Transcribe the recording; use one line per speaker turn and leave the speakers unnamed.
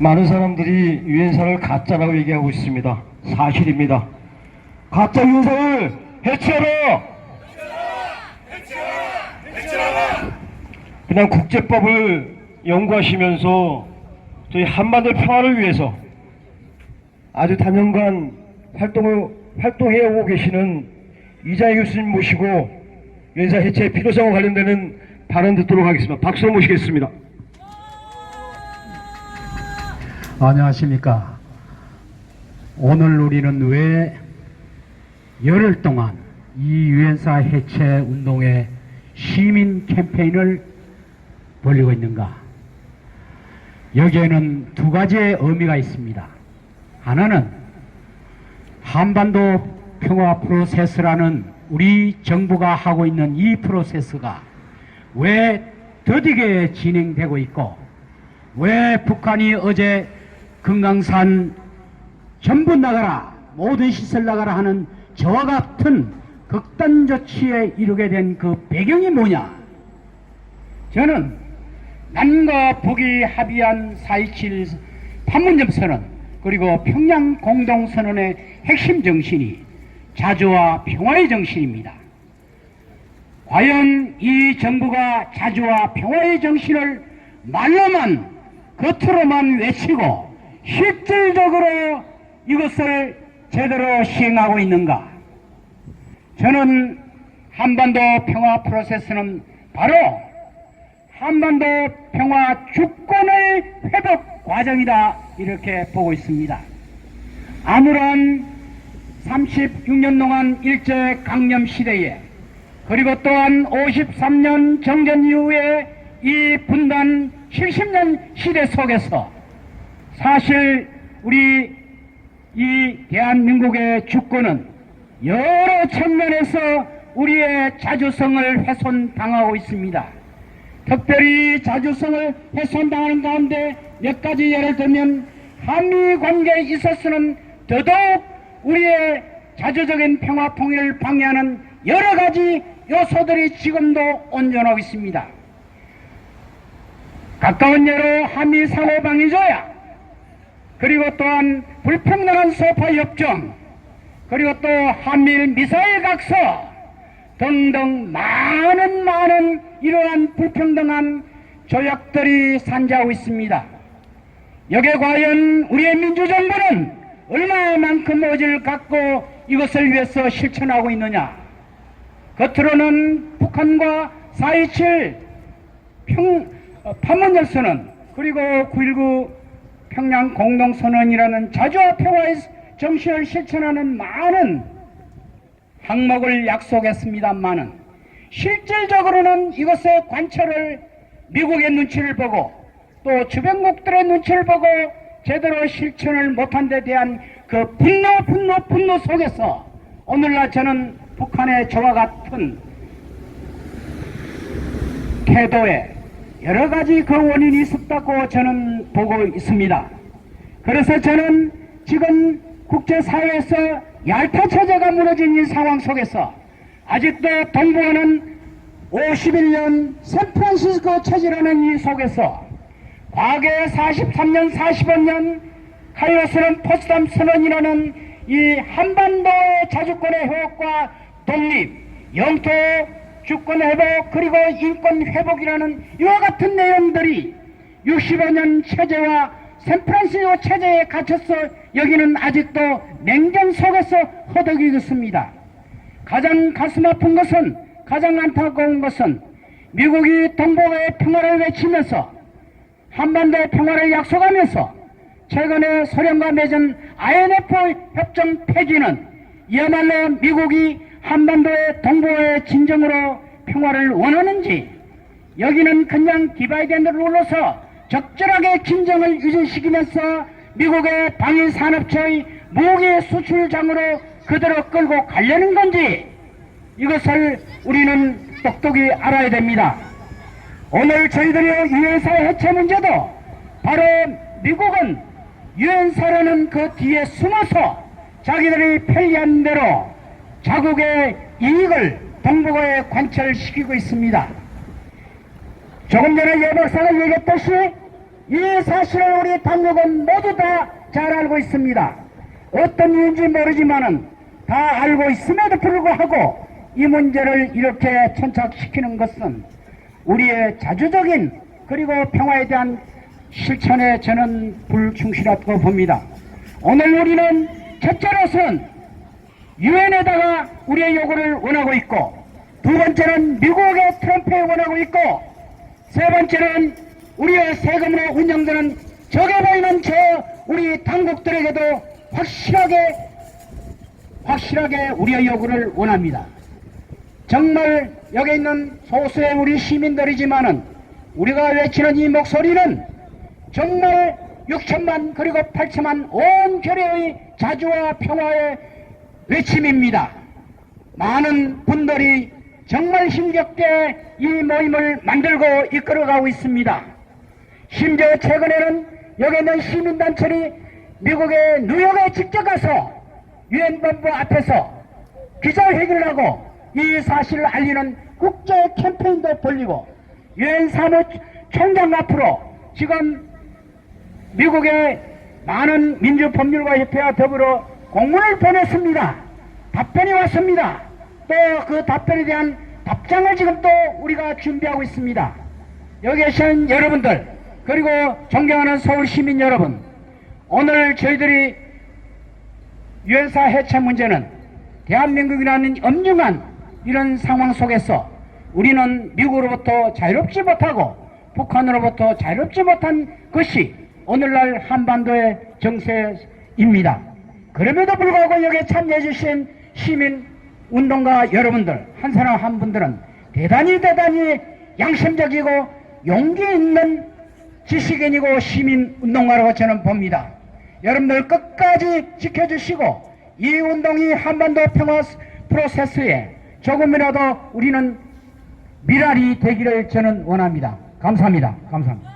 많은 사람들이 유엔사를 가짜라고 얘기하고 있습니다. 사실입니다. 가짜 유엔사를 해체하라! 그냥 국제법을 연구하시면서 저희 한반도 평화를 위해서 아주 단연간 활동을 활동해 오고 계시는 이장희 교수님 모시고 유엔사 해체 필요성과 관련되는 발언 듣도록 하겠습니다. 박수로 모시겠습니다.
안녕하십니까. 오늘 우리는 왜 열흘 동안 이 유엔사 해체 운동의 시민 캠페인을 벌리고 있는가? 여기에는 두 가지의 의미가 있습니다. 하나는 한반도 평화 프로세스라는 우리 정부가 하고 있는 이 프로세스가 왜 더디게 진행되고 있고 왜 북한이 어제 금강산 전부 나가라 모든 시설 나가라 하는 저와 같은 극단 조치에 이르게 된 그 배경이 뭐냐 저는 남과 북이 합의한 4.27 판문점 선언 그리고 평양 공동선언의 핵심 정신이 자주와 평화의 정신입니다. 과연 이 정부가 자주와 평화의 정신을 말로만 겉으로만 외치고 실질적으로 이것을 제대로 시행하고 있는가? 저는 한반도 평화 프로세스는 바로 한반도 평화 주권의 회복 과정이다 이렇게 보고 있습니다. 아무런 36년 동안 일제 강점 시대에 그리고 또한 53년 정전 이후에 이 분단 70년 시대 속에서 사실 우리 이 대한민국의 주권은 여러 측면에서 우리의 자주성을 훼손당하고 있습니다. 특별히 자주성을 훼손당하는 가운데 몇 가지 예를 들면 한미 관계에 있어서는 더더욱 우리의 자주적인 평화 통일을 방해하는 여러 가지 요소들이 지금도 온전하고 있습니다. 가까운 예로 한미 상호 방위조약 그리고 또한 불평등한 소파 협정 그리고 또 한미일 미사일 각서 등등 많은 많은 이러한 불평등한 조약들이 산재하고 있습니다. 여기에 과연 우리의 민주정부는 얼마만큼 의지를 갖고 이것을 위해서 실천하고 있느냐? 겉으로는 북한과 4.27 평, 어, 판문점선언 그리고 9.19 평양 공동선언이라는 자주와 평화의 정신을 실천하는 많은 항목을 약속했습니다만은 실질적으로는 이것의 관철을 미국의 눈치를 보고 또 주변국들의 눈치를 보고 제대로 실천을 못한 데 대한 그 분노 분노 분노 속에서 오늘날 저는 북한의 저와 같은 태도에 여러 가지 그 원인이 있었다고 저는 보고 있습니다. 그래서 저는 지금 국제사회에서 얄타 체제가 무너진 이 상황 속에서 아직도 동부하는 51년 샌프란시스코 체제라는 이 속에서 과거에 43년, 45년 카이로스는 포스담 선언이라는 이 한반도의 자주권의 회복과 독립, 영토 주권 회복 그리고 인권 회복이라는 이와 같은 내용들이 65년 체제와 샌프란시스코 체제에 갇혀서 여기는 아직도 냉전 속에서 허덕이고 있습니다. 가장 가슴 아픈 것은 가장 안타까운 것은 미국이 동북아의 평화를 외치면서 한반도의 평화를 약속하면서 최근에 소련과 맺은 INF 협정 폐기는 이야말로 미국이 한반도의 동북아의 진정으로 평화를 원하는지 여기는 그냥 디바이드를 눌러서 적절하게 긴장을 유지시키면서 미국의 방위 산업체의 무기 수출장으로 그대로 끌고 가려는 건지 이것을 우리는 똑똑히 알아야 됩니다. 오늘 저희들이 유엔사 해체 문제도 바로 미국은 유엔사라는 그 뒤에 숨어서 자기들이 편리한 대로 자국의 이익을 동북아에 관철시키고 있습니다. 조금 전에 예 박사가 얘기했듯이 이 사실을 우리 당국은 모두 다 잘 알고 있습니다. 어떤 이유인지 모르지만은 다 알고 있음에도 불구하고 이 문제를 이렇게 천착시키는 것은 우리의 자주적인 그리고 평화에 대한 실천에 저는 불충실하다고 봅니다. 오늘 우리는 첫째로서는 유엔에다가 우리의 요구를 원하고 있고 두 번째는 미국의 트럼프에 원하고 있고 세 번째는 우리의 세금으로 운영되는 적해 보이는 저 우리 당국들에게도 확실하게 확실하게 우리의 요구를 원합니다. 정말 여기 있는 소수의 우리 시민들이지만은 우리가 외치는 이 목소리는 정말 6천만 그리고 8천만 온 결의의 자주와 평화의 외침입니다. 많은 분들이 정말 힘겹게 이 모임을 만들고 이끌어가고 있습니다. 심지어 최근에는 여기 있는 시민단체들이 미국의 뉴욕에 직접 가서 유엔 본부 앞에서 기자회견을 하고 이 사실을 알리는 국제 캠페인도 벌리고 유엔 사무총장 앞으로 지금 미국의 많은 민주법률가 협회와 더불어 공문을 보냈습니다. 답변이 왔습니다. 또 그 답변에 대한 답장을 지금 또 우리가 준비하고 있습니다. 여기 계신 여러분들 그리고 존경하는 서울 시민 여러분 오늘 저희들이 유엔사 해체 문제는 대한민국이라는 엄중한 이런 상황 속에서 우리는 미국으로부터 자유롭지 못하고 북한으로부터 자유롭지 못한 것이 오늘날 한반도의 정세입니다. 그럼에도 불구하고 여기에 참여해 주신 시민 운동가 여러분들 한 사람 한 분들은 대단히 대단히 양심적이고 용기 있는 지식인이고 시민 운동가라고 저는 봅니다. 여러분들 끝까지 지켜주시고 이 운동이 한반도 평화 프로세스에 조금이라도 우리는 미랄이 되기를 저는 원합니다. 감사합니다. 감사합니다.